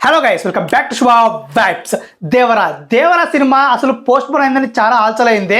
Hello guys welcome back to Shubha vibes Devara Devara cinema అసలు postpone అయిందని చాలా ఆల్చలైంది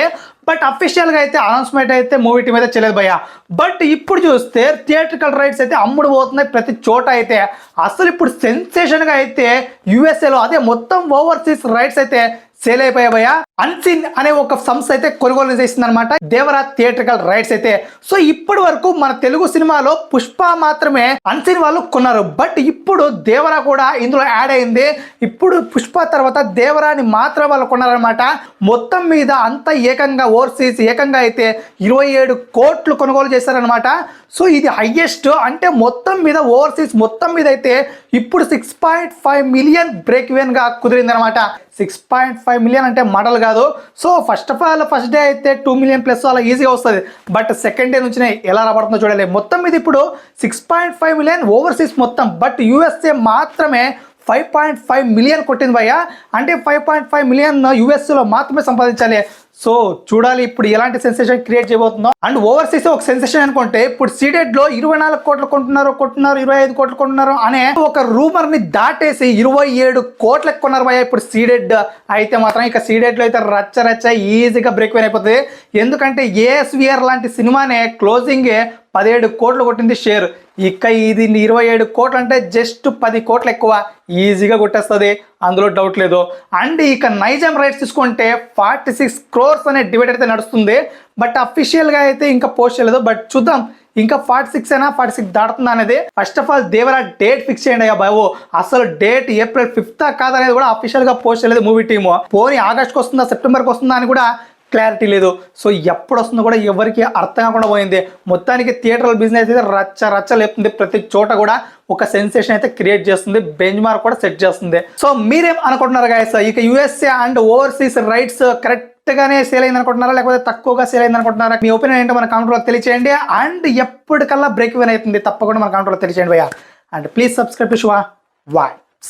but అఫీషియల్గా అయితే అనౌన్స్మెంట్ అయితే మూవీ టీం అయితే చేయలేదు భయ్య. బట్ ఇప్పుడు చూస్తే థియేట్రికల్ రైట్స్ అయితే అమ్ముడు పోతున్నాయి ప్రతి చోట అయితే. అసలు ఇప్పుడు సెన్సేషన్గా అయితే యుఎస్ఏలో అదే మొత్తం ఓవర్సీస్ రైట్స్ అయితే సేల్ అయిపోయాయి అన్సిన్ అనే ఒక సంస్థ అయితే కొనుగోలు చేసింది అనమాట దేవరా థియేట్రికల్ రైట్స్ అయితే. సో ఇప్పటి వరకు మన తెలుగు సినిమాలో పుష్ప మాత్రమే అన్సిన్ వాళ్ళు కొన్నారు. బట్ ఇప్పుడు దేవరా కూడా ఇందులో యాడ్ అయింది. ఇప్పుడు పుష్ప తర్వాత దేవరాని మాత్రం వాళ్ళు కొన్నారనమాట మొత్తం మీద అంత ఏకంగా ఓవర్సీస్ ఏకంగా అయితే ఇరవై ఏడు కోట్లు కొనుగోలు చేశారనమాట సో ఇది హయ్యెస్ట్ అంటే మొత్తం మీద ఓవర్సీస్ మొత్తం మీద అయితే ఇప్పుడు సిక్స్ పాయింట్ ఫైవ్ మిలియన్ బ్రేక్గా కుదిరిందనమాట సిక్స్ పాయింట్ ఫైవ్ మిలియన్ అంటే మడల్ కాదు. So first of all first day అయితే టూ మిలియన్ ప్లస్ అలా ఈజీగా వస్తుంది. బట్ సెకండ్ డే నుంచి ఎలా రాబడుతుందో చూడాలి. మొత్తం మీద ఇప్పుడు six point five million overseas మొత్తం. బట్ యూఎస్ఏ మాత్రమే ఫైవ్ పాయింట్ ఫైవ్ మిలియన్ కొట్టింది భయ్య. అంటే ఫైవ్ పాయింట్ ఫైవ్ మిలియన్ యూఎస్లో మాత్రమే సంపాదించాలి. సో చూడాలి ఇప్పుడు ఎలాంటి సెన్సేషన్ క్రియేట్ చేయబోతుందో. అండ్ ఓవర్సీస్ ఒక సెన్సేషన్ అనుకుంటే ఇప్పుడు సీడెడ్లో ఇరవై నాలుగు కోట్లు కొంటున్నారు కొంటున్నారు ఇరవై ఐదు కోట్లు కొంటున్నారు అనే ఒక రూమర్ని దాటేసి ఇరవై ఏడు కోట్లకు కొన్నారు భయ ఇప్పుడు సీడెడ్ అయితే మాత్రం ఇక సీడెడ్లో అయితే రచ్చ రచ్చ ఈజీగా బ్రేక్ అయిపోతుంది. ఎందుకంటే ఏఎస్విఆర్ లాంటి సినిమానే క్లోజింగ్ పదిహేడు కోట్లు కొట్టింది షేర్. ఇక ఇది ఇరవై ఏడు కోట్లు అంటే జస్ట్ పది కోట్లు ఎక్కువ. ఈజీగా కొట్టేస్తుంది. అందులో డౌట్ లేదు. అండ్ ఇక నైజాం రైట్స్ తీసుకుంటే ఫార్టీ సిక్స్ క్రోర్స్ అనే డిబేట్ అయితే నడుస్తుంది. బట్ అఫీషియల్గా అయితే ఇంకా పోస్ట్ చేయలేదు. బట్ చూద్దాం. ఇంకా ఫార్టీ సిక్స్ అయినా ఫార్టీ సిక్స్ దాటుతుందా అనేది first of all Devara date fix చేయండి అయ్యా బాబు. అసలు డేట్ ఏప్రిల్ ఫిఫ్త్ కాదనేది కూడా అఫీషియల్గా పోస్ట్ చేయలేదు మూవీ టీము పోనీ ఆగస్ట్కి వస్తుందా సెప్టెంబర్కి వస్తుందా అని కూడా క్లారిటీ లేదు. సో ఎప్పుడు వస్తుందో కూడా ఎవరికి అర్థం కాకుండా పోయింది. మొత్తానికి థియేటర్ బిజినెస్ అయితే రచ్చ రచ్చ లేపుతుంది. ప్రతి చోట కూడా ఒక సెన్సేషన్ అయితే క్రియేట్ చేస్తుంది. బెంచ్ మార్క్ కూడా సెట్ చేస్తుంది. సో మీరేం అనుకుంటున్నారు గాయస్ ఇక USA and overseas rights correct గానే సేల్ అయింది అనుకుంటున్నారా? లేకపోతే తక్కువగా సేల్ అయింది అనుకుంటున్నారా? మీ ఒపీనియన్ ఏంటో మన కామెంట్లో తెలియచేయండి. అండ్ ఎప్పటికల్లా బ్రేక్ ఇవన్ అవుతుంది తప్పకుండా మన కామెంట్లో తెలియచేయండి భయ్యా. And please subscribe to Shubha వాయ్